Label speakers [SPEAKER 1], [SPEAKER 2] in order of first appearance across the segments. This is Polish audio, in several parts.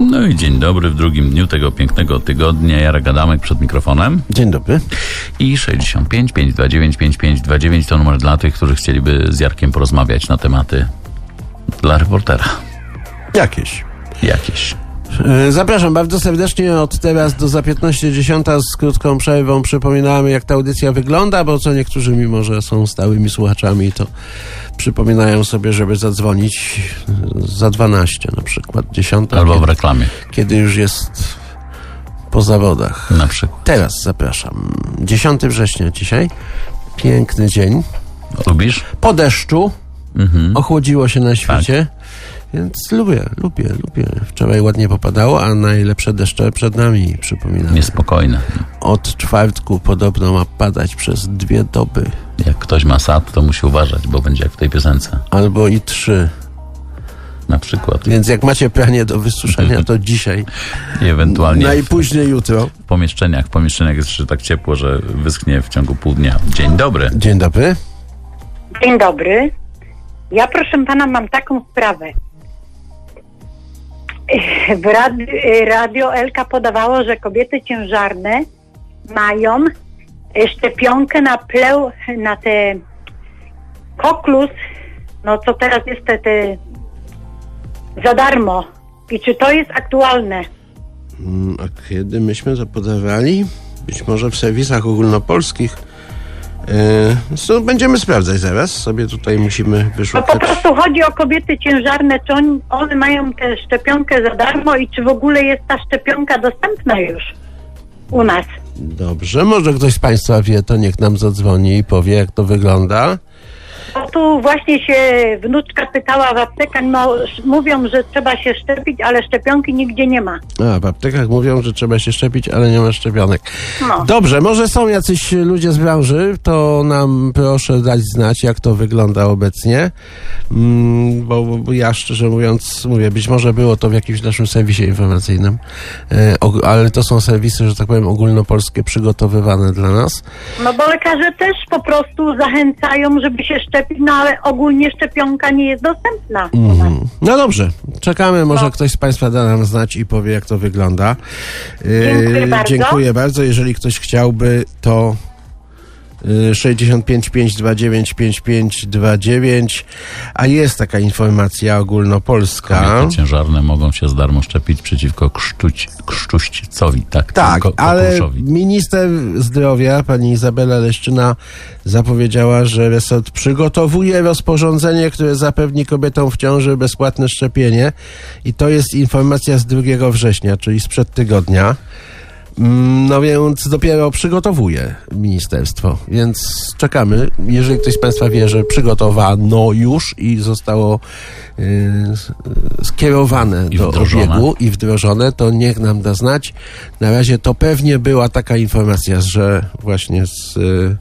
[SPEAKER 1] No i dzień dobry w drugim dniu tego pięknego tygodnia. Jarek Adamek przed mikrofonem.
[SPEAKER 2] Dzień dobry.
[SPEAKER 1] I 65 529 5529 to numer dla tych, którzy chcieliby z Jarkiem porozmawiać na tematy dla reportera.
[SPEAKER 2] Jakieś.
[SPEAKER 1] Jakieś.
[SPEAKER 2] E, Zapraszam bardzo serdecznie od teraz do za 15.10 z krótką przerwą. Przypominamy, jak ta audycja wygląda, bo co niektórzy, mimo że są stałymi słuchaczami, to przypominają sobie, żeby zadzwonić za 12 na przykład, 10,
[SPEAKER 1] Albo w
[SPEAKER 2] kiedy,
[SPEAKER 1] reklamie
[SPEAKER 2] kiedy już jest po zawodach.
[SPEAKER 1] na przykład.
[SPEAKER 2] Teraz zapraszam. 10 września dzisiaj. Piękny dzień.
[SPEAKER 1] Lubisz?
[SPEAKER 2] Po deszczu.
[SPEAKER 1] Mhm.
[SPEAKER 2] Ochłodziło się na świecie. Więc lubię, lubię, lubię. Wczoraj ładnie popadało, a najlepsze deszcze przed nami, przypominam.
[SPEAKER 1] Niespokojne.
[SPEAKER 2] Od czwartku podobno ma padać przez dwie doby,
[SPEAKER 1] Jak ktoś ma sad, to musi uważać, bo będzie jak w tej piosence.
[SPEAKER 2] albo i trzy.
[SPEAKER 1] Na przykład.
[SPEAKER 2] Więc jak macie pranie do wysuszenia, to dzisiaj.
[SPEAKER 1] I ewentualnie
[SPEAKER 2] Najpóźniej jutro.
[SPEAKER 1] w pomieszczeniach. W pomieszczeniach jest jeszcze tak ciepło, że wyschnie w ciągu pół dnia. Dzień dobry.
[SPEAKER 2] Dzień dobry.
[SPEAKER 3] Dzień dobry. Ja proszę pana mam taką sprawę. W radi- Radio Elka podawało, że kobiety ciężarne mają e, szczepionkę na pleł, na te koklus, no co teraz jest te, te za darmo. I czy to jest aktualne?
[SPEAKER 2] Mm, A kiedy myśmy to podawali? Być może w serwisach ogólnopolskich. Yy, będziemy sprawdzać zaraz. Sobie tutaj musimy
[SPEAKER 3] No po
[SPEAKER 2] wyszukać.
[SPEAKER 3] prostu chodzi o kobiety ciężarne, czy on, one mają tę szczepionkę za darmo i czy w ogóle jest ta szczepionka dostępna już u nas?
[SPEAKER 2] Dobrze, może ktoś z Państwa wie, to niech nam zadzwoni i powie, jak to wygląda.
[SPEAKER 3] Bo tu właśnie się wnuczka pytała w aptekach, no mówią, że trzeba się szczepić, ale szczepionki nigdzie nie ma.
[SPEAKER 2] A, w aptekach mówią, że trzeba się szczepić, ale nie ma szczepionek.
[SPEAKER 3] No.
[SPEAKER 2] Dobrze, może są jacyś ludzie z branży, to nam proszę dać znać, jak to wygląda obecnie. Mm, bo, bo ja szczerze mówiąc, mówię, być może było to w jakimś naszym serwisie informacyjnym, e, og- ale to są serwisy, że tak powiem, ogólnopolskie, przygotowywane dla nas.
[SPEAKER 3] No bo lekarze też po prostu zachęcają, żeby się szczepić, no ale ogólnie szczepionka nie jest dostępna.
[SPEAKER 2] Mm. No dobrze, czekamy, może
[SPEAKER 3] No.
[SPEAKER 2] ktoś z Państwa da nam znać i powie, jak to wygląda.
[SPEAKER 3] Dziękuję bardzo.
[SPEAKER 2] Dziękuję bardzo. Jeżeli ktoś chciałby, to 65 529 5529, a jest taka informacja ogólnopolska.
[SPEAKER 1] Kobiety ciężarne mogą się z darmo szczepić przeciwko krztuć, krztuścowi. Tak,
[SPEAKER 2] Tak,
[SPEAKER 1] ko-
[SPEAKER 2] ale minister zdrowia, pani Izabela Leszczyna, zapowiedziała, że resort przygotowuje rozporządzenie, które zapewni kobietom w ciąży bezpłatne szczepienie. I to jest informacja z 2 września, czyli sprzed tygodnia. Mm, No więc dopiero przygotowuje ministerstwo, więc czekamy. Jeżeli ktoś z Państwa wie, że przygotowano już i zostało y, s- skierowane
[SPEAKER 1] I
[SPEAKER 2] do
[SPEAKER 1] wdrożone.
[SPEAKER 2] obiegu i wdrożone, to niech nam da znać. Na razie to pewnie była taka informacja, że właśnie z y,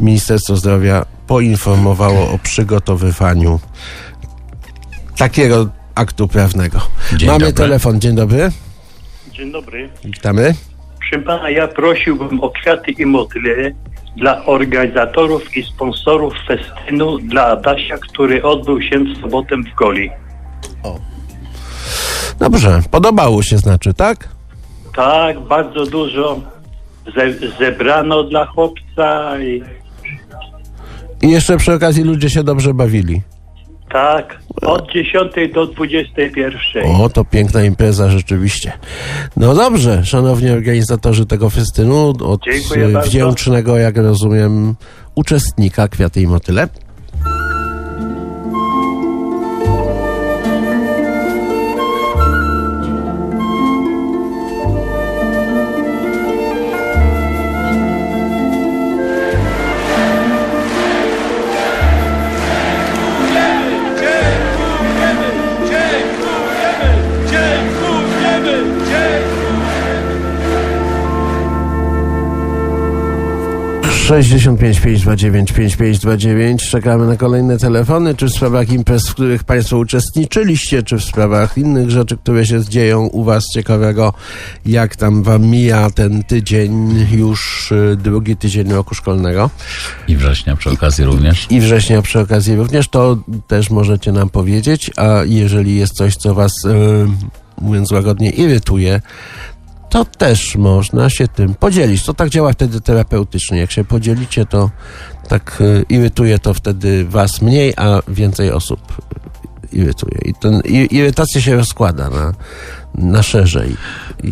[SPEAKER 2] Ministerstwo Zdrowia poinformowało o przygotowywaniu takiego aktu prawnego.
[SPEAKER 1] Dzień
[SPEAKER 2] Mamy
[SPEAKER 1] dobry.
[SPEAKER 2] telefon, dzień dobry.
[SPEAKER 4] Dzień dobry.
[SPEAKER 2] Witamy.
[SPEAKER 4] Proszę pana, ja prosiłbym o kwiaty i motyle dla organizatorów i sponsorów festynu dla Adasia, który odbył się w sobotę w Goli.
[SPEAKER 2] Dobrze, podobało się znaczy, tak?
[SPEAKER 4] Tak, bardzo dużo ze, zebrano dla chłopca i
[SPEAKER 2] I jeszcze przy okazji ludzie się dobrze bawili.
[SPEAKER 4] Tak, od 10 do 21.
[SPEAKER 2] O, to piękna impreza rzeczywiście. No dobrze, szanowni organizatorzy tego festynu, od
[SPEAKER 4] Dziękuję
[SPEAKER 2] e,
[SPEAKER 4] bardzo.
[SPEAKER 2] wdzięcznego, jak rozumiem, uczestnika Kwiaty i Motyle. 65 529 5529. Czekamy na kolejne telefony, czy w sprawach imprez, w których Państwo uczestniczyliście, czy w sprawach innych rzeczy, które się dzieją u Was ciekawego. Jak tam Wam mija ten tydzień, już y, drugi tydzień roku szkolnego
[SPEAKER 1] I września przy okazji również.
[SPEAKER 2] i września przy okazji również, to też możecie nam powiedzieć, a jeżeli jest coś, co Was, y, mówiąc łagodnie, irytuje, to też można się tym podzielić. To tak działa wtedy terapeutycznie. Jak się podzielicie, to tak y, irytuje to wtedy Was mniej, a więcej osób irytuje. I ten, irytacja się rozkłada na, na szerzej.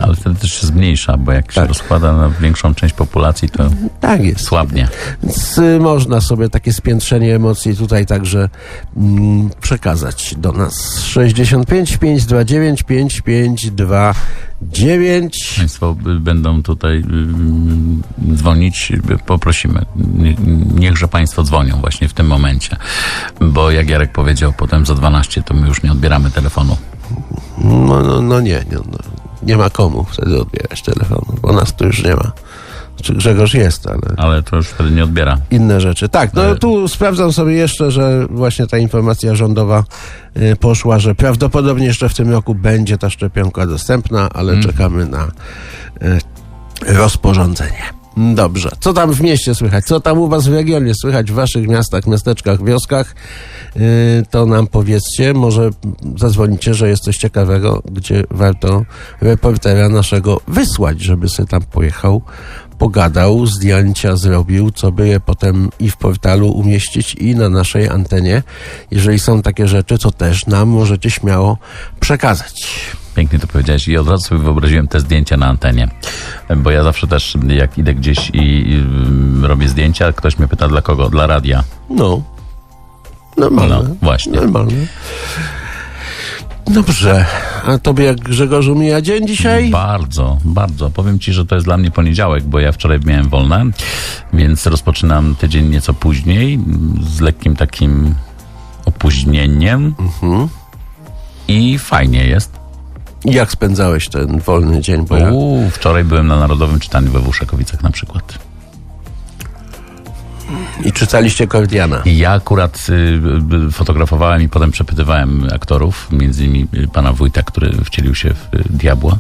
[SPEAKER 1] Ale wtedy też się zmniejsza, bo jak się
[SPEAKER 2] Tak.
[SPEAKER 1] rozkłada na większą część populacji, to
[SPEAKER 2] tak jest.
[SPEAKER 1] słabnie.
[SPEAKER 2] Więc można sobie takie spiętrzenie emocji tutaj także mm, przekazać do nas. 65 529 5529
[SPEAKER 1] Państwo y, będą tutaj y, dzwonić, poprosimy. Nie- Niechże Państwo dzwonią właśnie w tym momencie. Bo jak Jarek powiedział, potem za 12 to my już nie odbieramy telefonu.
[SPEAKER 2] No, no, no nie, nie, no, nie ma komu wtedy odbierać telefonu, bo nas tu już nie ma. Czy Grzegorz jest, ale
[SPEAKER 1] Ale to już wtedy nie odbiera.
[SPEAKER 2] inne rzeczy. Tak, no
[SPEAKER 1] Ale-
[SPEAKER 2] tu sprawdzam sobie jeszcze, że właśnie ta informacja rządowa y, poszła, że prawdopodobnie jeszcze w tym roku będzie ta szczepionka dostępna, ale czekamy na y, rozporządzenie. Dobrze. Co tam w mieście słychać? Co tam u was w regionie słychać? W waszych miastach, miasteczkach, wioskach? Y, to nam powiedzcie. Może zadzwonicie, że jest coś ciekawego, gdzie warto reportera naszego wysłać, żeby sobie tam pojechał, pogadał, zdjęcia zrobił, co by je potem i w portalu umieścić, i na naszej antenie. Jeżeli są takie rzeczy, to też nam możecie śmiało przekazać.
[SPEAKER 1] Pięknie to powiedziałeś i od razu sobie wyobraziłem te zdjęcia na antenie. Bo ja zawsze też, jak idę gdzieś i, i y, robię zdjęcia, ktoś mnie pyta dla kogo? Dla radia.
[SPEAKER 2] No. Normalne.
[SPEAKER 1] No, właśnie.
[SPEAKER 2] Normalne. Dobrze. A tobie jak Grzegorzu mija dzień dzisiaj?
[SPEAKER 1] Bardzo, bardzo. Powiem ci, że to jest dla mnie poniedziałek, bo ja wczoraj miałem wolne, więc rozpoczynam tydzień nieco później, z lekkim takim opóźnieniem. I fajnie jest.
[SPEAKER 2] Jak spędzałeś ten wolny dzień? Bo ja...
[SPEAKER 1] Uuu, wczoraj byłem na Narodowym Czytaniu we Włuszakowicach na przykład.
[SPEAKER 2] I czytaliście Kordiana.
[SPEAKER 1] Ja akurat y, y, fotografowałem i potem przepytywałem aktorów, między innymi y, pana wójta, który wcielił się w y, diabła.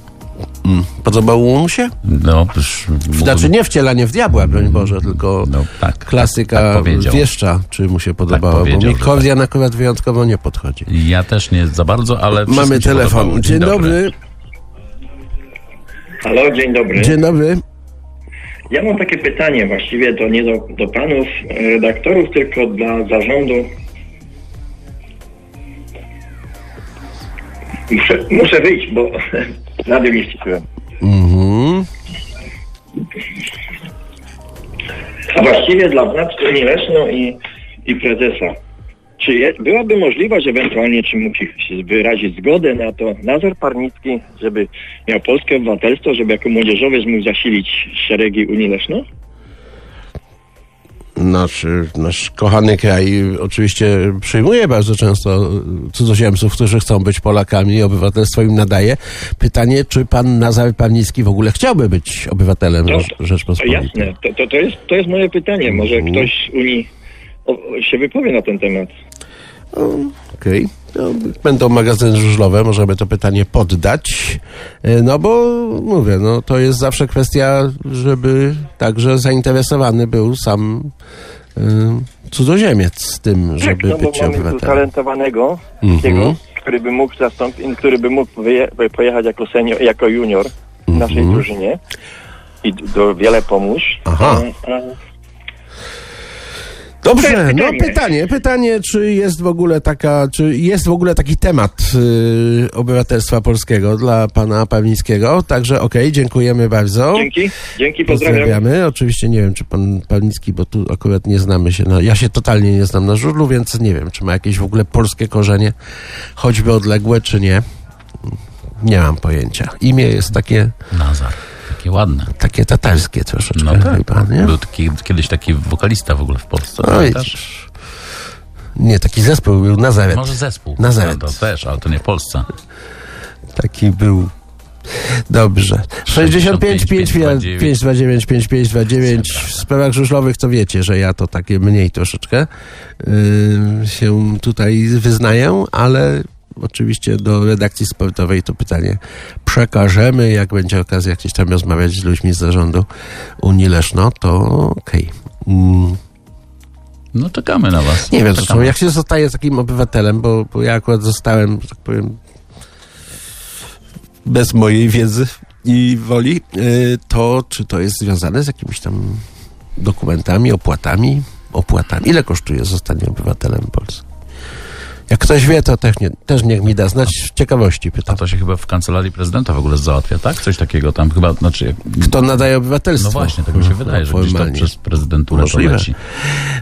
[SPEAKER 2] Podobało mu się?
[SPEAKER 1] No, już
[SPEAKER 2] Znaczy nie wcielanie w diabła, broń Boże, tylko
[SPEAKER 1] No, tak,
[SPEAKER 2] klasyka
[SPEAKER 1] tak, tak
[SPEAKER 2] wieszcza, czy mu się podobało, bo
[SPEAKER 1] powiedział,
[SPEAKER 2] mi Kordian akurat wyjątkowo nie podchodzi.
[SPEAKER 1] Ja też nie za bardzo, ale
[SPEAKER 2] Mamy telefon.
[SPEAKER 1] podobało.
[SPEAKER 2] Dzień dobry.
[SPEAKER 5] Halo, dzień dobry.
[SPEAKER 2] Dzień dobry.
[SPEAKER 5] Ja mam takie pytanie, właściwie to nie do, do panów e, redaktorów, tylko dla zarządu. Muszę, muszę wyjść, bo radio nie ściszyłem.
[SPEAKER 2] Mhm.
[SPEAKER 5] A właściwie dla władcy Unii Leszno i, i prezesa. Czy je, byłaby możliwość ewentualnie, czy się wyrazić zgodę na to Nazar Parnicki, żeby miał polskie obywatelstwo, żeby jako młodzieżowiec mógł zasilić szeregi Unii Leszno?
[SPEAKER 2] Nasz, nasz kochany kraj oczywiście przyjmuje bardzo często cudzoziemców, którzy chcą być Polakami i obywatelstwo im nadaje. Pytanie, czy pan Nazar Pawnicki w ogóle chciałby być obywatelem
[SPEAKER 5] To
[SPEAKER 2] Rzeczpospolitej?
[SPEAKER 5] jasne, to, to, to, jest, to jest moje pytanie. Może ktoś z Unii się wypowie na ten temat.
[SPEAKER 2] Okej. No, będą magazyny żużlowe, możemy to pytanie poddać. E, No bo mówię, no to jest zawsze kwestia, żeby także zainteresowany był sam y, cudzoziemiec tym, żeby
[SPEAKER 5] no
[SPEAKER 2] być obywatelem.
[SPEAKER 5] talentowanego,
[SPEAKER 2] Mhm.
[SPEAKER 5] takiego, który by mógł zastąpić, który by mógł pojechać jako senior, jako junior w naszej drużynie i do wiele pomóż.
[SPEAKER 2] Mhm. Aha.
[SPEAKER 5] A, a,
[SPEAKER 2] Dobrze, no
[SPEAKER 5] Pytanie.
[SPEAKER 2] pytanie, czy jest w ogóle taka, czy jest w ogóle taki temat y, obywatelstwa polskiego dla pana Pawlickiego? Także okej, dziękujemy bardzo.
[SPEAKER 5] dzięki, dzięki, pozdrawiam.
[SPEAKER 2] Pozdrawiamy. Oczywiście nie wiem, czy pan Pawlicki, bo tu akurat nie znamy się na. Ja się totalnie nie znam na żurlu, więc nie wiem, czy ma jakieś w ogóle polskie korzenie, choćby odległe, czy nie. Nie mam pojęcia. Imię jest takie,
[SPEAKER 1] Nazar. Takie ładne.
[SPEAKER 2] takie tatarskie troszeczkę
[SPEAKER 1] No tak.
[SPEAKER 2] chyba, nie?
[SPEAKER 1] Był taki, kiedyś taki wokalista w ogóle w Polsce.
[SPEAKER 2] No widzisz. Nie, taki zespół był Nazaret.
[SPEAKER 1] Może zespół.
[SPEAKER 2] Nazaret.
[SPEAKER 1] No, to też, ale to nie w Polsce.
[SPEAKER 2] Taki był Dobrze. 65 5
[SPEAKER 1] 529.
[SPEAKER 2] 529 5529 w sprawach żużlowych to wiecie, że ja to takie mniej troszeczkę yy, się tutaj wyznaję, ale oczywiście do redakcji sportowej to pytanie przekażemy. Jak będzie okazja gdzieś tam rozmawiać z ludźmi z zarządu Unii Leszno, to okej. Mm.
[SPEAKER 1] No czekamy na was.
[SPEAKER 2] Nie wiem, zresztą
[SPEAKER 1] czekamy.
[SPEAKER 2] jak się zostaje takim obywatelem, bo, bo ja akurat zostałem, tak powiem, bez mojej wiedzy i woli, y, to czy to jest związane z jakimiś tam dokumentami, opłatami, opłatami? Ile kosztuje zostanie obywatelem Polski? Jak ktoś wie, to też, nie, też niech mi da znać. Z ciekawości
[SPEAKER 1] A
[SPEAKER 2] pytam.
[SPEAKER 1] to się chyba w kancelarii prezydenta w ogóle załatwia, tak? Coś takiego tam chyba, znaczy...
[SPEAKER 2] Kto nadaje obywatelstwo?
[SPEAKER 1] no właśnie, tak mi się wydaje, że gdzieś to
[SPEAKER 2] Formalnie.
[SPEAKER 1] przez prezydenturę to leci.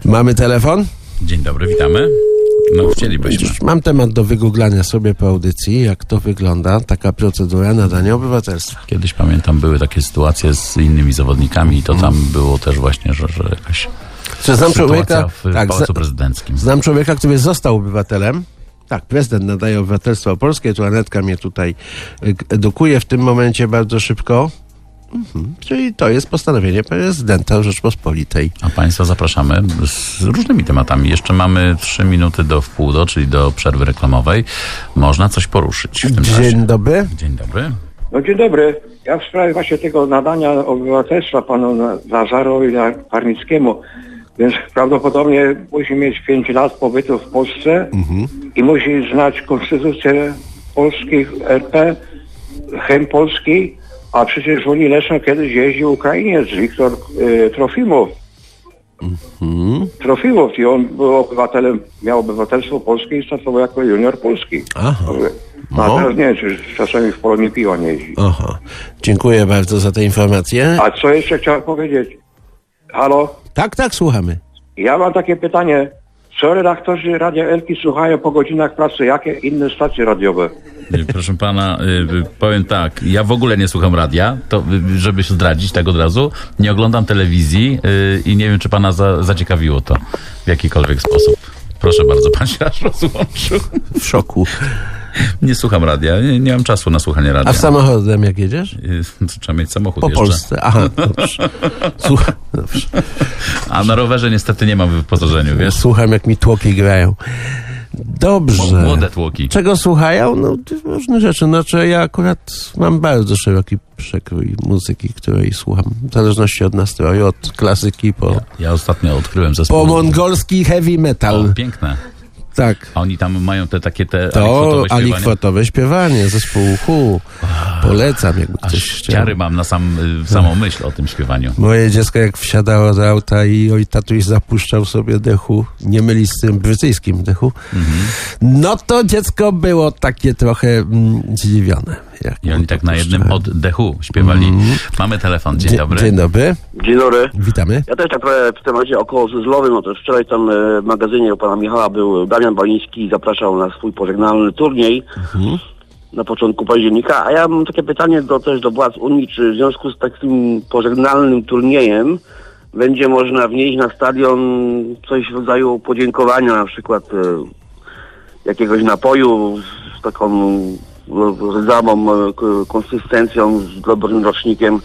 [SPEAKER 2] Mamy telefon?
[SPEAKER 1] Dzień dobry, witamy. No chcielibyśmy.
[SPEAKER 2] Mam temat do wygooglania sobie po audycji, jak to wygląda, taka procedura nadania obywatelstwa.
[SPEAKER 1] Kiedyś pamiętam, były takie sytuacje z innymi zawodnikami i to tam było też właśnie, że, że jakaś
[SPEAKER 2] Czy znam człowieka,
[SPEAKER 1] w
[SPEAKER 2] tak,
[SPEAKER 1] Pałacu Prezydenckim.
[SPEAKER 2] znam człowieka, który został obywatelem. Tak, prezydent nadaje obywatelstwo polskie, tu Anetka mnie tutaj y, edukuje w tym momencie bardzo szybko. Mhm. Czyli to jest postanowienie prezydenta Rzeczpospolitej.
[SPEAKER 1] A Państwa zapraszamy z różnymi tematami. Jeszcze mamy trzy minuty do wpół do, czyli do przerwy reklamowej. Można coś poruszyć w tym.
[SPEAKER 2] Dzień dobry.
[SPEAKER 1] Dzień dobry.
[SPEAKER 6] No dzień dobry. Ja w sprawie właśnie tego nadania obywatelstwa panu Lazarowi Parnickiemu. Więc prawdopodobnie musi mieć 5 lat pobytu w Polsce i musi znać konstytucję polskich RP, chem polski, a przecież w Unii Leszno kiedyś jeździł Ukrainiec Wiktor y, Trofimow. Trofimow i on był obywatelem, miał obywatelstwo polskie i startował jako junior polski.
[SPEAKER 2] Aha.
[SPEAKER 6] No,
[SPEAKER 2] No.
[SPEAKER 6] a teraz nie wiem, czy czasami w Polonii piła nie jeździ.
[SPEAKER 2] Aha. Dziękuję bardzo za te informacje.
[SPEAKER 6] A co jeszcze chciałem powiedzieć? Halo?
[SPEAKER 2] Tak, tak, słuchamy.
[SPEAKER 6] Ja mam takie pytanie. Co redaktorzy Radia Elki słuchają po godzinach pracy? Jakie inne stacje radiowe?
[SPEAKER 1] Y, Proszę pana, y, y, powiem tak, ja w ogóle nie słucham radia, to żeby się zdradzić tak od razu, nie oglądam telewizji i nie wiem, czy pana za, zaciekawiło to w jakikolwiek sposób. Proszę bardzo, pan się aż rozłączył.
[SPEAKER 2] W szoku.
[SPEAKER 1] Nie słucham radia, nie, nie mam czasu na słuchanie radia.
[SPEAKER 2] A samochodem jak jedziesz?
[SPEAKER 1] To Trzeba mieć samochód
[SPEAKER 2] Po
[SPEAKER 1] jeszcze.
[SPEAKER 2] Polsce. Aha, dobrze. Słucham, dobrze.
[SPEAKER 1] A na rowerze niestety nie mam w wyposażeniu, wiesz?
[SPEAKER 2] Słucham, jak mi tłoki grają. Dobrze.
[SPEAKER 1] Młode tłoki.
[SPEAKER 2] Czego słuchają? No, różne rzeczy. Znaczy, ja akurat mam bardzo szeroki przekrój muzyki, której słucham. W zależności od nastroju, od klasyki po,
[SPEAKER 1] Ja ostatnio odkryłem zespół.
[SPEAKER 2] po mongolski heavy metal.
[SPEAKER 1] O, piękne.
[SPEAKER 2] Tak.
[SPEAKER 1] A oni tam mają te takie te
[SPEAKER 2] To
[SPEAKER 1] alikwotowe śpiewanie.
[SPEAKER 2] śpiewanie zespołu Hu. Polecam, jakby ktoś
[SPEAKER 1] Aż
[SPEAKER 2] chciał.
[SPEAKER 1] ciary mam na sam, y, samą myśl o tym śpiewaniu.
[SPEAKER 2] Moje dziecko jak wsiadało do auta i oj tatuś zapuszczał sobie dechu, nie myli z tym brytyjskim dechu,
[SPEAKER 1] Mhm.
[SPEAKER 2] no to dziecko było takie trochę mm, zdziwione. Jak
[SPEAKER 1] I oni tak na jednym oddechu śpiewali. Mamy telefon, dzień
[SPEAKER 2] Dzie-
[SPEAKER 1] dobry.
[SPEAKER 2] Dzień dobry,
[SPEAKER 7] Dzień dobry.
[SPEAKER 2] witamy.
[SPEAKER 7] Ja też tak trochę w temacie około zlowym, no to wczoraj tam e, w magazynie u pana Michała był Damian Baliński i zapraszał na swój pożegnalny turniej na początku października, a ja mam takie pytanie do, też do władz Unii, czy w związku z takim pożegnalnym turniejem będzie można wnieść na stadion coś w rodzaju podziękowania, na przykład e, jakiegoś napoju z taką rdzawą e, konsystencją, z dobrym rocznikiem.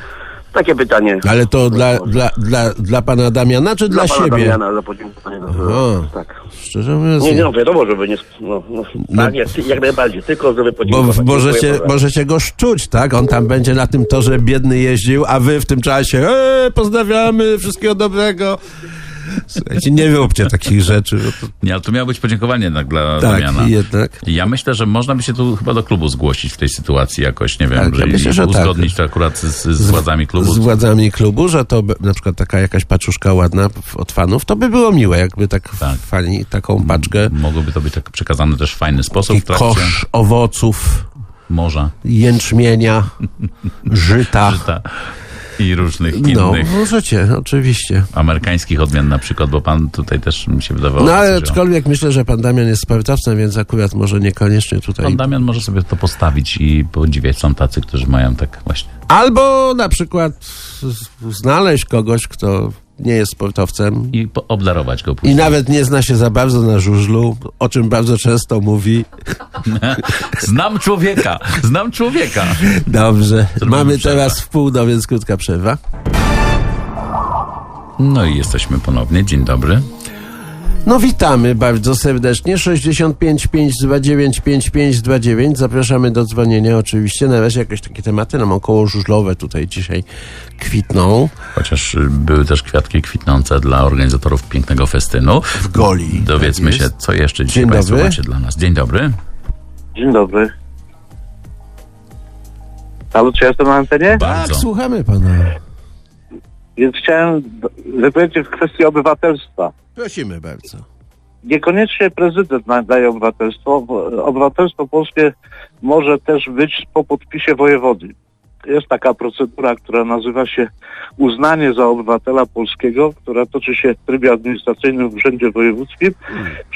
[SPEAKER 7] Takie pytanie.
[SPEAKER 2] Ale to dla, dla, dla, dla pana Damiana czy dla,
[SPEAKER 7] Dla pana
[SPEAKER 2] siebie?
[SPEAKER 7] Damiana za podziękowanie. No, tak.
[SPEAKER 2] Szczerze mówiąc,
[SPEAKER 7] Nie, nie, no wiadomo, żeby nie... No, no, tak, nie, ty- jak najbardziej, tylko żeby
[SPEAKER 2] bo
[SPEAKER 7] podziękować.
[SPEAKER 2] w- możecie, możecie go szczuć, tak? On tam będzie na tym torze biedny jeździł, a wy w tym czasie e, pozdrawiamy, wszystkiego dobrego. Słuchajcie, nie róbcie takich rzeczy. To,
[SPEAKER 1] Nie, ale to miało być podziękowanie jednak dla
[SPEAKER 2] tak,
[SPEAKER 1] Damiana.
[SPEAKER 2] jednak.
[SPEAKER 1] Ja myślę, że można by się tu chyba do klubu zgłosić w tej sytuacji jakoś, nie wiem,
[SPEAKER 2] Tak, ja
[SPEAKER 1] że
[SPEAKER 2] myślę, że tak.
[SPEAKER 1] uzgodnić to akurat z, z władzami klubu.
[SPEAKER 2] z władzami klubu, że to by- na przykład taka jakaś paczuszka ładna od fanów, to by było miłe, jakby tak,
[SPEAKER 1] Tak.
[SPEAKER 2] fani taką paczkę,
[SPEAKER 1] Mogłoby to być tak przekazane też w fajny sposób
[SPEAKER 2] taki kosz owoców,
[SPEAKER 1] morza,
[SPEAKER 2] jęczmienia, żyta.
[SPEAKER 1] żyta i różnych
[SPEAKER 2] No,
[SPEAKER 1] innych
[SPEAKER 2] możecie, oczywiście.
[SPEAKER 1] amerykańskich odmian na przykład, bo pan tutaj też mi się wydawało.
[SPEAKER 2] No ale aczkolwiek myślę, że pan Damian jest sportowcem, więc akurat może niekoniecznie tutaj.
[SPEAKER 1] Pan Damian może sobie to postawić i podziwiać. Są tacy, którzy mają tak właśnie.
[SPEAKER 2] Albo na przykład znaleźć kogoś, kto nie jest sportowcem.
[SPEAKER 1] I po- obdarować go
[SPEAKER 2] I
[SPEAKER 1] później.
[SPEAKER 2] nawet nie zna się za bardzo na żużlu, o czym bardzo często mówi.
[SPEAKER 1] Znam człowieka, znam człowieka.
[SPEAKER 2] Dobrze.
[SPEAKER 1] Zrobimy
[SPEAKER 2] Mamy
[SPEAKER 1] przerwę.
[SPEAKER 2] teraz w pół do, więc krótka przerwa.
[SPEAKER 1] No i jesteśmy ponownie. Dzień dobry.
[SPEAKER 2] No witamy bardzo serdecznie. 65 529 5529. Zapraszamy do dzwonienia oczywiście. Na razie jakieś takie tematy nam około żużlowe tutaj dzisiaj kwitną.
[SPEAKER 1] Chociaż y, były też kwiatki kwitnące dla organizatorów pięknego festynu.
[SPEAKER 2] W Goli.
[SPEAKER 1] Dowiedzmy
[SPEAKER 2] tak
[SPEAKER 1] się, co jeszcze dzisiaj
[SPEAKER 2] Dzień
[SPEAKER 1] Państwo
[SPEAKER 2] dobry.
[SPEAKER 1] macie dla nas. Dzień dobry.
[SPEAKER 8] Dzień dobry. Halo, czy ja jestem na antenie?
[SPEAKER 1] Bardzo.
[SPEAKER 2] Tak, słuchamy pana.
[SPEAKER 8] Więc chciałem wypowiedzieć w kwestii obywatelstwa.
[SPEAKER 2] Prosimy bardzo.
[SPEAKER 8] Niekoniecznie prezydent nadaje obywatelstwo. Obywatelstwo polskie może też być po podpisie wojewody. Jest taka procedura, która nazywa się uznanie za obywatela polskiego, która toczy się w trybie administracyjnym w Urzędzie Wojewódzkim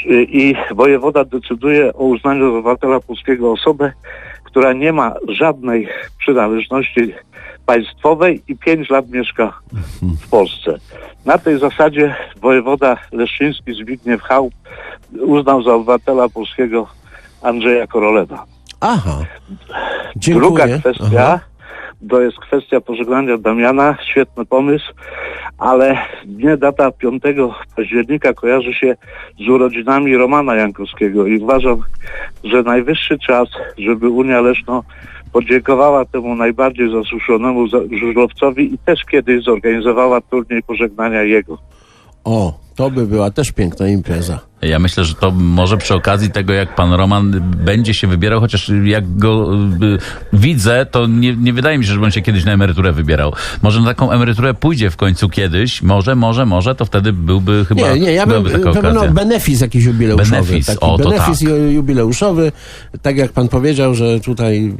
[SPEAKER 8] Y, i wojewoda decyduje o uznaniu za obywatela polskiego osobę, która nie ma żadnej przynależności państwowej i pięć lat mieszka w Polsce. Na tej zasadzie wojewoda leszczyński Zbigniew Hał uznał za obywatela polskiego Andrzeja Korolewa.
[SPEAKER 2] Aha. Dziękuję.
[SPEAKER 8] Druga kwestia
[SPEAKER 2] Aha.
[SPEAKER 8] to jest kwestia pożegnania Damiana. Świetny pomysł, ale nie data 5 października kojarzy się z urodzinami Romana Jankowskiego i uważam, że najwyższy czas, żeby Unia Leszno podziękowała temu najbardziej zasłużonemu za- żużlowcowi i też kiedyś zorganizowała turniej pożegnania jego.
[SPEAKER 2] O, to by była też piękna impreza.
[SPEAKER 1] Ja myślę, że to może przy okazji tego, jak pan Roman będzie się wybierał, chociaż jak go y, widzę, to nie, nie wydaje mi się, żeby on się kiedyś na emeryturę wybierał. Może na taką emeryturę pójdzie w końcu kiedyś, może, może, może, to wtedy byłby chyba,
[SPEAKER 2] Nie, nie, ja bym pewno benefis jakiś jubileuszowy.
[SPEAKER 1] Benefis,
[SPEAKER 2] taki
[SPEAKER 1] o,
[SPEAKER 2] benefis
[SPEAKER 1] tak.
[SPEAKER 2] ju- jubileuszowy. Tak jak pan powiedział, że tutaj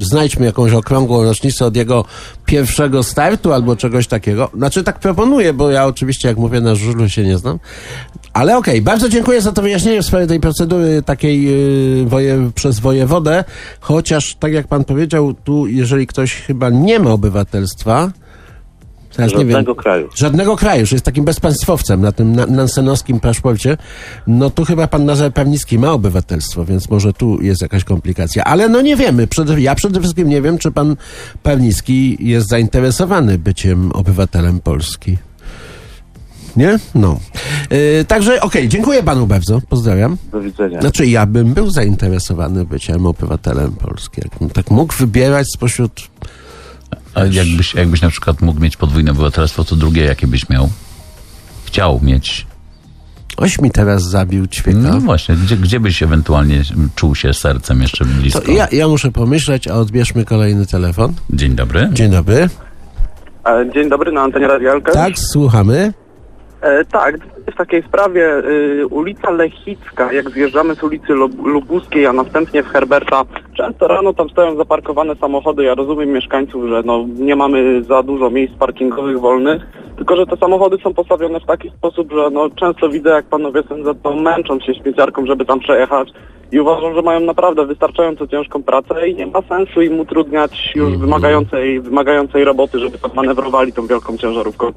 [SPEAKER 2] znajdźmy jakąś okrągłą rocznicę od jego pierwszego startu albo czegoś takiego. Znaczy tak proponuję, bo ja oczywiście jak mówię na żużlu się nie znam. Ale okej, bardzo dziękuję za to wyjaśnienie w sprawie tej procedury takiej yy, woje, przez wojewodę. Chociaż tak jak pan powiedział, tu jeżeli ktoś chyba nie ma obywatelstwa, teraz nie wiem,
[SPEAKER 8] Żadnego kraju.
[SPEAKER 2] Żadnego kraju, że jest takim bezpaństwowcem na tym na, nansenowskim paszporcie. No tu chyba pan Nazar Pewnicki ma obywatelstwo, więc może tu jest jakaś komplikacja. Ale no nie wiemy. Przede, ja przede wszystkim nie wiem, czy pan Pewnicki jest zainteresowany byciem obywatelem Polski. Nie? No. Yy, także okej, dziękuję panu bardzo. Pozdrawiam.
[SPEAKER 8] Do widzenia.
[SPEAKER 2] Znaczy ja bym był zainteresowany byciem obywatelem Polski. Jakbym tak mógł wybierać spośród
[SPEAKER 1] A jakbyś, jakbyś na przykład mógł mieć podwójne obywatelstwo, to drugie jakie byś miał? Chciał mieć.
[SPEAKER 2] Oś mi teraz zabił ćwieka.
[SPEAKER 1] No właśnie, gdzie, gdzie byś ewentualnie czuł się sercem jeszcze blisko?
[SPEAKER 2] To ja, ja muszę pomyśleć, a odbierzmy kolejny telefon.
[SPEAKER 1] Dzień dobry.
[SPEAKER 2] Dzień dobry.
[SPEAKER 9] Dzień dobry, na antenie Radialka.
[SPEAKER 2] Tak, słuchamy.
[SPEAKER 9] E, tak, w takiej sprawie y, ulica Lechicka, jak zjeżdżamy z ulicy Lub- Lubuskiej, a następnie w Herberta, często rano tam stoją zaparkowane samochody. Ja rozumiem mieszkańców, że no, nie mamy za dużo miejsc parkingowych wolnych, tylko że te samochody są postawione w taki sposób, że no, często widzę, jak panowie sędzia to męczą się śmieciarką, żeby tam przejechać i uważam, że mają naprawdę wystarczająco ciężką pracę i nie ma sensu im utrudniać już wymagającej, wymagającej roboty, żeby tam manewrowali tą wielką ciężarówką.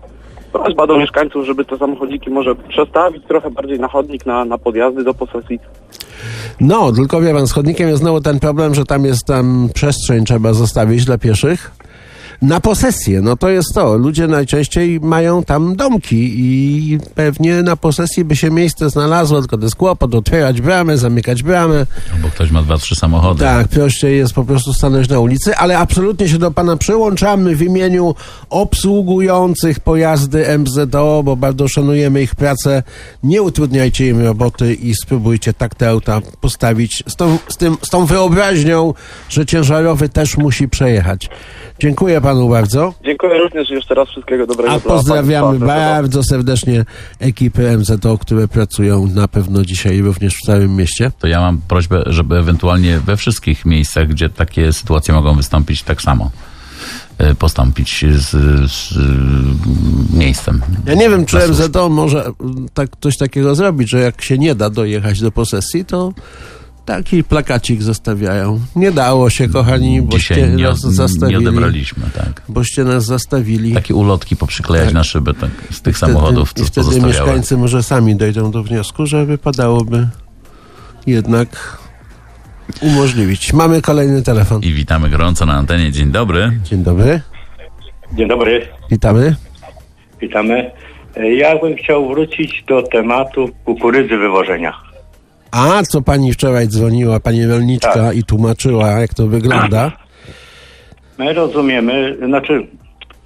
[SPEAKER 9] Prośba do mieszkańców, żeby te samochodziki może przestawić trochę bardziej na chodnik, na, na podjazdy do posesji.
[SPEAKER 2] No, tylko wie pan, z chodnikiem jest znowu ten problem, że tam jest tam przestrzeń trzeba zostawić dla pieszych. Na posesję, no to jest to. Ludzie najczęściej mają tam domki i pewnie na posesji by się miejsce znalazło, tylko to jest kłopot, otwierać bramę, zamykać bramę.
[SPEAKER 1] Bo ktoś ma dwa, trzy samochody.
[SPEAKER 2] Tak, prościej jest po prostu stanąć na ulicy, ale absolutnie się do pana przyłączamy w imieniu obsługujących pojazdy MZO, bo bardzo szanujemy ich pracę. Nie utrudniajcie im roboty i spróbujcie tak te auta postawić z tą, z tym, z tą wyobraźnią, że ciężarowy też musi przejechać. Dziękuję panu bardzo.
[SPEAKER 9] Dziękuję również jeszcze raz wszystkiego dobrego.
[SPEAKER 2] A pozdrawiamy bardzo serdecznie ekipy MZO, które pracują na pewno dzisiaj również w całym mieście.
[SPEAKER 1] To ja mam prośbę, żeby ewentualnie we wszystkich miejscach, gdzie takie sytuacje mogą wystąpić, tak samo e, postąpić z, z miejscem.
[SPEAKER 2] Ja nie wiem, czy. MZO może tak, coś takiego zrobić, że jak się nie da dojechać do posesji, to, Taki plakacik zostawiają. Nie dało się, kochani, boście
[SPEAKER 1] Dzisiaj nie,
[SPEAKER 2] nas
[SPEAKER 1] nie
[SPEAKER 2] zastawili.
[SPEAKER 1] odebraliśmy, tak.
[SPEAKER 2] Boście nas zastawili.
[SPEAKER 1] Takie ulotki poprzyklejać
[SPEAKER 2] Tak.
[SPEAKER 1] na szybę tak, z tych
[SPEAKER 2] Wtedy-
[SPEAKER 1] samochodów,
[SPEAKER 2] I
[SPEAKER 1] co
[SPEAKER 2] wtedy
[SPEAKER 1] pozostawiały.
[SPEAKER 2] mieszkańcy może sami dojdą do wniosku, że wypadałoby jednak umożliwić. Mamy kolejny telefon.
[SPEAKER 1] I witamy gorąco na antenie. Dzień dobry.
[SPEAKER 2] Dzień dobry.
[SPEAKER 4] Dzień dobry,
[SPEAKER 2] Witamy.
[SPEAKER 4] witamy. E, Ja bym chciał wrócić do tematu kukurydzy wywożenia.
[SPEAKER 2] A co pani wczoraj dzwoniła, pani rolniczka,
[SPEAKER 4] Tak.
[SPEAKER 2] i tłumaczyła, jak to wygląda?
[SPEAKER 4] My rozumiemy, znaczy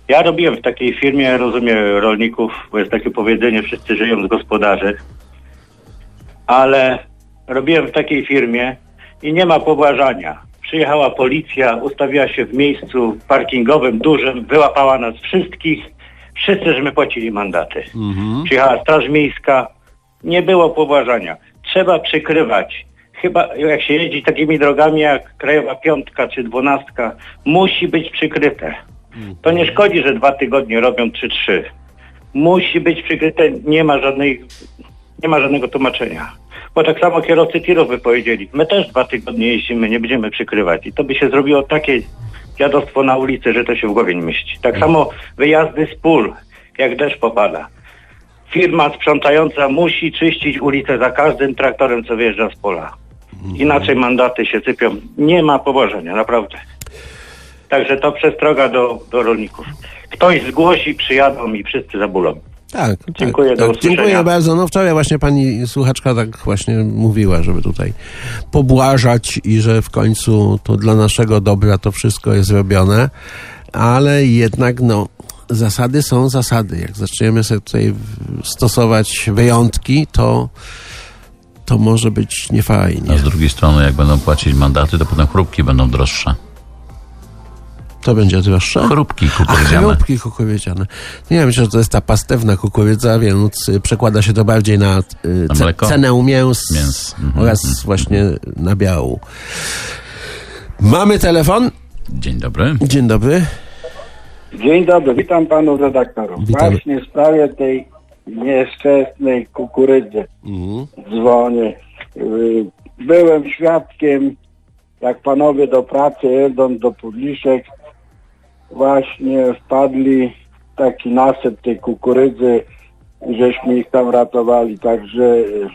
[SPEAKER 4] ja robiłem w takiej firmie, rozumiem rolników, bo jest takie powiedzenie, wszyscy żyją z gospodarzy, ale robiłem w takiej firmie i nie ma pobłażania. Przyjechała policja, ustawiła się w miejscu parkingowym dużym, wyłapała nas wszystkich, wszyscy, żeśmy płacili mandaty. Przyjechała Straż Miejska, nie było pobłażania. Trzeba przykrywać. Chyba jak się jeździ takimi drogami jak Krajowa Piątka czy Dwunastka, musi być przykryte. To nie szkodzi, że dwa tygodnie robią czy trzy. Musi być przykryte, nie ma żadnej, nie ma żadnego tłumaczenia. Bo tak samo kierowcy tirów by powiedzieli, my też dwa tygodnie jeździmy, nie będziemy przykrywać. I to by się zrobiło takie dziadostwo na ulicy, że to się w głowie nie mieści. Tak samo wyjazdy z pól, jak deszcz popada. Firma sprzątająca musi czyścić ulicę za każdym traktorem, co wyjeżdża z pola. Inaczej mandaty się sypią. Nie ma położenia, naprawdę. Także to przestroga do, do rolników. Ktoś zgłosi, przyjadą i wszyscy zabulą.
[SPEAKER 2] Tak.
[SPEAKER 4] Dziękuję,
[SPEAKER 2] tak,
[SPEAKER 4] do
[SPEAKER 2] tak.
[SPEAKER 4] usłyszenia.
[SPEAKER 2] Dziękuję bardzo. No wczoraj właśnie pani słuchaczka tak właśnie mówiła, żeby tutaj pobłażać i że w końcu to dla naszego dobra to wszystko jest robione, ale jednak no zasady są zasady. Jak zaczniemy sobie tutaj stosować wyjątki, to to może być niefajnie.
[SPEAKER 1] A z drugiej strony, jak będą płacić mandaty, to potem chrupki będą droższe.
[SPEAKER 2] To będzie droższe?
[SPEAKER 1] Chrupki
[SPEAKER 2] A
[SPEAKER 1] kukurydziane.
[SPEAKER 2] chrupki kukurydziane. Nie wiem, że to jest ta pastewna kukurydza, więc y, przekłada się to bardziej na, y,
[SPEAKER 1] Na
[SPEAKER 2] ce- cenę mięs,
[SPEAKER 1] Mięs. Mhm,
[SPEAKER 2] oraz właśnie na biału. Mamy telefon.
[SPEAKER 1] Dzień dobry.
[SPEAKER 2] Dzień dobry.
[SPEAKER 10] Dzień dobry, witam panów redaktorów.
[SPEAKER 2] Witamy.
[SPEAKER 10] Właśnie w sprawie tej nieszczęsnej kukurydzy
[SPEAKER 2] Mhm.
[SPEAKER 10] dzwonię. Y, Byłem świadkiem, jak panowie do pracy jeżdżą do Pudliszek, właśnie wpadli w taki nasyp tej kukurydzy, żeśmy ich tam ratowali, także y,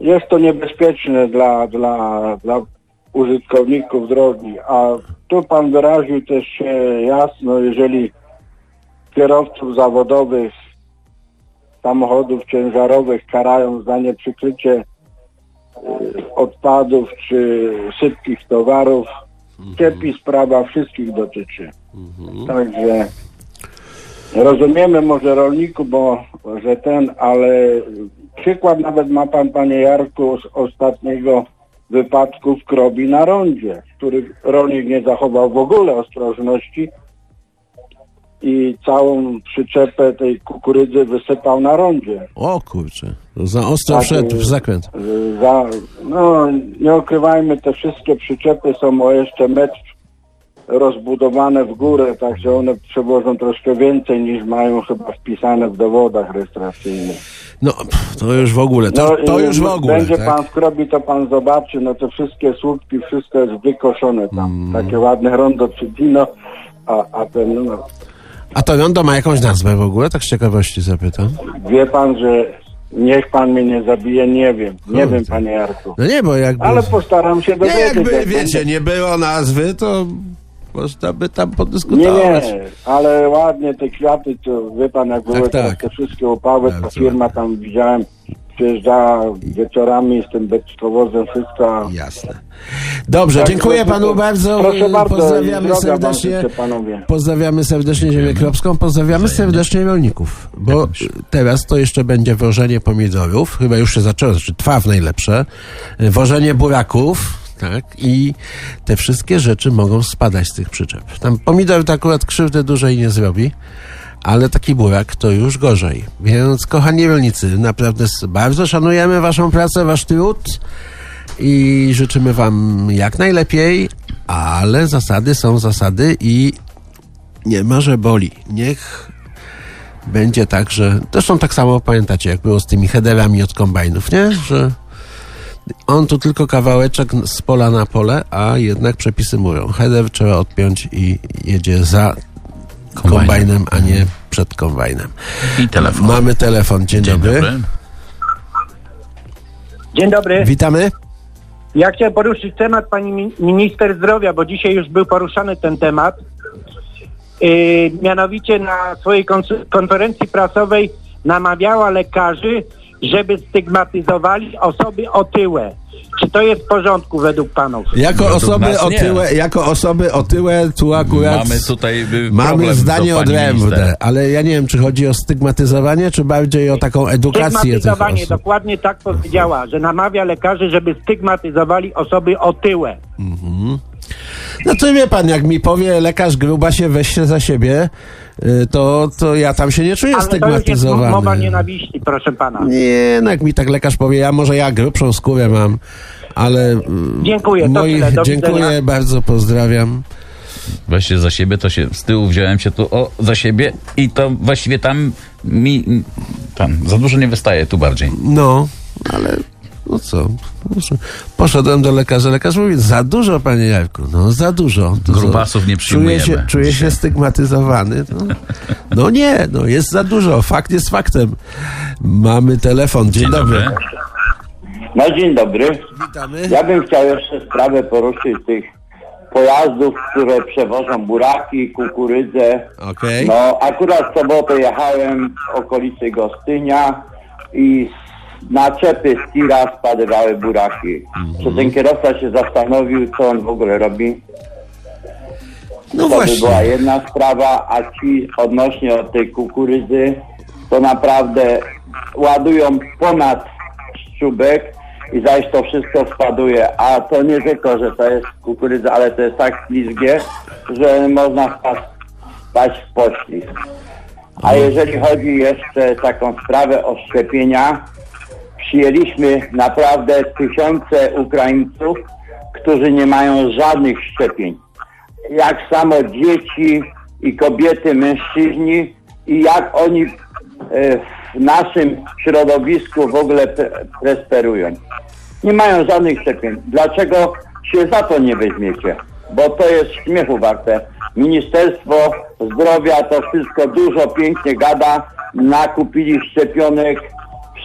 [SPEAKER 10] jest to niebezpieczne dla, dla, dla użytkowników drogi, a tu pan wyraził też się jasno, jeżeli kierowców zawodowych samochodów ciężarowych karają za nieprzykrycie y, odpadów czy sypkich towarów, ciepi sprawa wszystkich dotyczy. Także rozumiemy może rolniku, bo że ten, ale przykład nawet ma pan, panie Jarku, z ostatniego wypadku w Krobi na rondzie, w których rolnik nie zachował w ogóle ostrożności i całą przyczepę tej kukurydzy wysypał na rondzie.
[SPEAKER 2] O kurczę, za ostro
[SPEAKER 10] Tak,
[SPEAKER 2] wszedł w zakręt.
[SPEAKER 10] Y, Za, no, nie ukrywajmy, te wszystkie przyczepy są o jeszcze metr rozbudowane w górę, także one przewożą troszkę więcej niż mają chyba wpisane w dowodach rejestracyjnych.
[SPEAKER 2] No, to już w ogóle, to,
[SPEAKER 10] No,
[SPEAKER 2] to już w ogóle.
[SPEAKER 10] Będzie
[SPEAKER 2] tak?
[SPEAKER 10] pan w Krobi, to pan zobaczy, no te wszystkie słupki, wszystko jest wykoszone tam.
[SPEAKER 2] Mm.
[SPEAKER 10] Takie ładne rondo Cydino, a, a ten, no,
[SPEAKER 2] A to rondo ma jakąś nazwę w ogóle? Tak z ciekawości zapytam.
[SPEAKER 10] wie pan, że niech pan mnie nie zabije, nie wiem, nie
[SPEAKER 2] Kurde.
[SPEAKER 10] wiem panie Jarku.
[SPEAKER 2] No nie, bo jakby...
[SPEAKER 10] Ale postaram się
[SPEAKER 2] nie,
[SPEAKER 10] dowiedzieć.
[SPEAKER 2] jakby,
[SPEAKER 10] jak
[SPEAKER 2] wiecie, nie było nazwy, to można by tam
[SPEAKER 10] Nie,
[SPEAKER 2] podyskutować.
[SPEAKER 10] nie, ale ładnie te kwiaty, to wie pan, jak były teraz
[SPEAKER 2] tak.
[SPEAKER 10] te wszystkie upały, ta firma tam widziałem, przyjeżdżała wieczorami z tym beczkowozem, wszystko.
[SPEAKER 2] Jasne. Dobrze,
[SPEAKER 10] Tak,
[SPEAKER 2] dziękuję
[SPEAKER 10] proszę
[SPEAKER 2] panu
[SPEAKER 10] bardzo. Proszę bardzo,
[SPEAKER 2] Pozdrawiamy serdecznie.
[SPEAKER 10] życzę.
[SPEAKER 2] Pozdrawiamy serdecznie Ziemię Kropską, pozdrawiamy serdecznie rolników, bo teraz to jeszcze będzie wożenie pomidorów, chyba już się zaczęło, znaczy trwa w najlepsze, wożenie buraków, tak, i te wszystkie rzeczy mogą spadać z tych przyczep. Tam pomidor to akurat krzywdy dużej nie zrobi, ale taki burak to już gorzej. Więc kochani rolnicy, naprawdę bardzo szanujemy waszą pracę, wasz trud i życzymy wam jak najlepiej, ale zasady są zasady i nie ma, że boli. Niech będzie tak, że... Zresztą tak samo pamiętacie, jak było z tymi headerami od kombajnów, nie? Że On tu tylko kawałeczek z pola na pole, a jednak przepisy mówią. Header trzeba odpiąć i jedzie za
[SPEAKER 1] Kombajnem.
[SPEAKER 2] kombajnem, a nie przed kombajnem.
[SPEAKER 1] I telefon.
[SPEAKER 2] Mamy telefon. Dzień,
[SPEAKER 1] Dzień
[SPEAKER 2] dobry.
[SPEAKER 1] dobry.
[SPEAKER 11] Dzień dobry.
[SPEAKER 2] Witamy.
[SPEAKER 11] Ja chciałem poruszyć temat pani mi- minister zdrowia, bo dzisiaj już był poruszany ten temat. Yy, mianowicie na swojej konferencji prasowej namawiała lekarzy, żeby stygmatyzowali osoby otyłe. Czy to jest w porządku według panów?
[SPEAKER 2] Jako
[SPEAKER 1] Według
[SPEAKER 2] osoby,
[SPEAKER 1] nas nie.
[SPEAKER 2] otyłe, jako osoby otyłe tu akurat
[SPEAKER 1] Mamy tutaj y,
[SPEAKER 2] mamy zdanie odrębne, ale ja nie wiem, czy chodzi o stygmatyzowanie, czy bardziej o taką edukację tych
[SPEAKER 11] Stygmatyzowanie,
[SPEAKER 2] osób.
[SPEAKER 11] dokładnie tak powiedziała, że namawia lekarzy, żeby stygmatyzowali osoby otyłe.
[SPEAKER 2] No to wie pan, jak mi powie lekarz weź się za siebie, to, to ja tam się nie czuję
[SPEAKER 11] Ale to już jest
[SPEAKER 2] stygmatyzowany.
[SPEAKER 11] mowa nienawiści, proszę pana.
[SPEAKER 2] Nie, no jak mi tak lekarz powie, ja może ja grubszą skórę mam, ale mm,
[SPEAKER 11] Dziękuję, to
[SPEAKER 2] moi,
[SPEAKER 11] tyle, do
[SPEAKER 2] dziękuję
[SPEAKER 11] widzenia.
[SPEAKER 2] bardzo, pozdrawiam.
[SPEAKER 1] Weź się za siebie, to się z tyłu wziąłem się tu o, za siebie i to właściwie tam mi tam za dużo nie wystaje, tu bardziej.
[SPEAKER 2] No, ale no co, poszedłem do lekarza, lekarz mówi, za dużo panie Jarku, no za dużo. To co?
[SPEAKER 1] Grubasów nie
[SPEAKER 2] Czuję
[SPEAKER 1] przyjmujemy
[SPEAKER 2] się, czuję się stygmatyzowany. No, no nie, no jest za dużo, fakt jest faktem. Mamy telefon, dzień,
[SPEAKER 1] Dzień
[SPEAKER 2] dobry.
[SPEAKER 1] dobry.
[SPEAKER 12] No dzień dobry.
[SPEAKER 2] Witamy.
[SPEAKER 12] Ja bym chciał jeszcze sprawę poruszyć tych pojazdów, które przewożą buraki, kukurydzę.
[SPEAKER 2] Okej.
[SPEAKER 12] No akurat w sobotę jechałem w okolicy Gostynia i z naczepy z tira spadywały buraki. Czy ten kierowca się zastanowił, co on w ogóle robi?
[SPEAKER 2] No
[SPEAKER 12] to by
[SPEAKER 2] właśnie.
[SPEAKER 12] była jedna sprawa, a ci odnośnie od tej kukurydzy, to naprawdę ładują ponad szczubek i zaś to wszystko spaduje. A to nie tylko, że to jest kukurydza, ale to jest tak ślizgie, że można wpaść, wpaść w poślizg. A jeżeli chodzi jeszcze taką sprawę o szczepienia, przyjęliśmy naprawdę tysiące Ukraińców, którzy nie mają żadnych szczepień jak samo dzieci i kobiety, mężczyźni i jak oni e, w naszym środowisku w ogóle prosperują. Nie mają żadnych szczepień. Dlaczego się za to nie weźmiecie? Bo to jest śmiechu warte. Ministerstwo Zdrowia to wszystko dużo pięknie gada, nakupili szczepionek,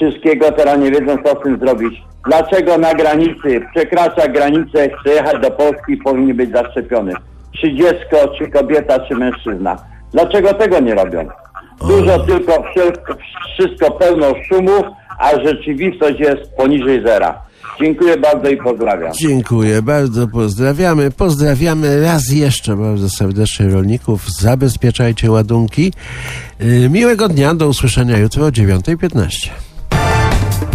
[SPEAKER 12] wszystkiego, teraz nie wiedzą co z tym zrobić. Dlaczego na granicy, przekracza granicę, chce jechać do Polski powinien być zaszczepiony? Czy dziecko, czy kobieta, czy mężczyzna? Dlaczego tego nie robią? Dużo tylko wszelko- wszystko pełno szumu, a rzeczywistość jest poniżej zera. Dziękuję bardzo i pozdrawiam.
[SPEAKER 2] Dziękuję bardzo, pozdrawiamy. Pozdrawiamy raz jeszcze bardzo serdecznie rolników. Zabezpieczajcie ładunki. Yy, Miłego dnia, do usłyszenia jutro o 9.15.